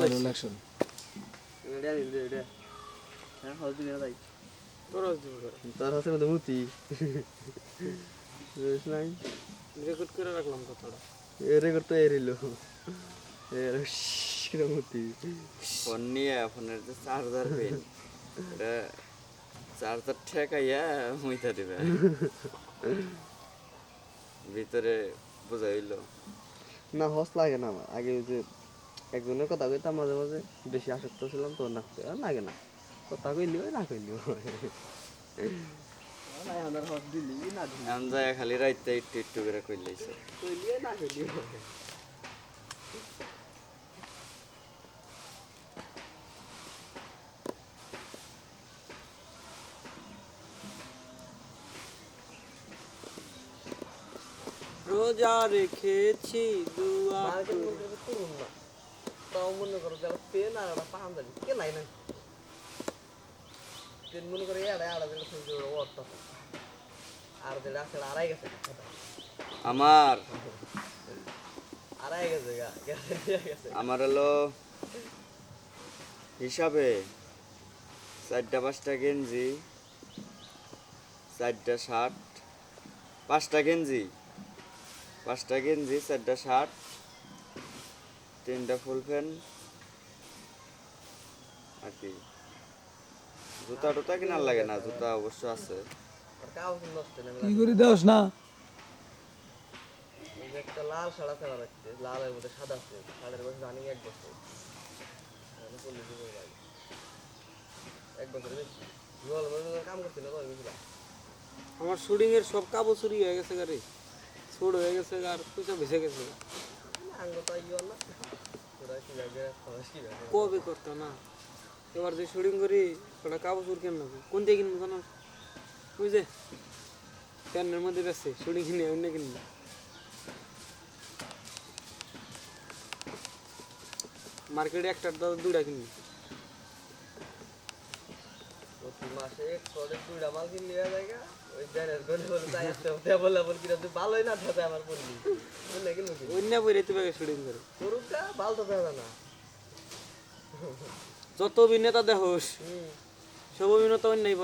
এটা হ্যাঁ তোর হাতে মধ্যে মুতি রেকর্ড করে রাখলাম কথাটা এ রেকর্ড তো এর এর মুতি ফোন নিয়ে ফোনের যে চার্জার পেন এটা চার্জার ঠেকাইয়া মুইতা দিবে ভিতরে বুঝাইলো না হস লাগে না আগে ওই যে একজনের কথা কইতাম মাঝে মাঝে বেশি আসক্ত ছিলাম তো না লাগে না। কথা কইলি না কইলি যায় খালি রাইতে একটু একটু করে কইলাইছে না কইলি রোজা রেখেছি দুয়া মার্কেট মধ্যে করুন না তাও মনে করো যারা পেন আর একটা কে নাই না পেন মনে করে এড়া দিলে শুনতে অর্থ আর যেটা আছে আড়াই গেছে আমার আড়াই গেছে গেছে আমার হলো হিসাবে চারটা পাঁচটা গেঞ্জি চারটা শার্ট পাঁচটা গেঞ্জি পাঁচটা গেঞ্জি চারটা শার্ট তিনটা ফুল প্যান্ট আর কি? জুতা টুতা কেনার লাগে না জুতা অবশ্য আছে। কি করে দেওস না? একটা লাল সাদা ফেলা রাখছে লালের মধ্যে সাদা আছে সাদের বছর রানিং এক বছর। এক বছর কাম করছিল আমার শুটিং এর সব কাপড় চুরি হয়ে গেছে গাড়ি ছোট হয়ে গেছে আর পয়সা ভেসে গেছে। কবে করতো না। এবার যে শুটিং করি, ওটা কাপড় চুর কেন কোন দিয়ে কিনবো জানো? বুঝলে প্যানের মধ্যে ব্যস্ত, শুটিং কিনে অন্য কিনবো। মার্কেটে একটা দাদা দুটা কিনবো। মাসে করে দুইটা মাল কিনলি হয়ে ওই জানের গলে বলে তাই আসতে হবে। বলে বল কিনা তুই ভালোই না থাকে আমার পড়লি বুঝলে কি লোক অন্য বই তুই শুটিং করে। ভালো তো না। যত অভিনেতা দেখোস সব অভিনেতা অন্যায়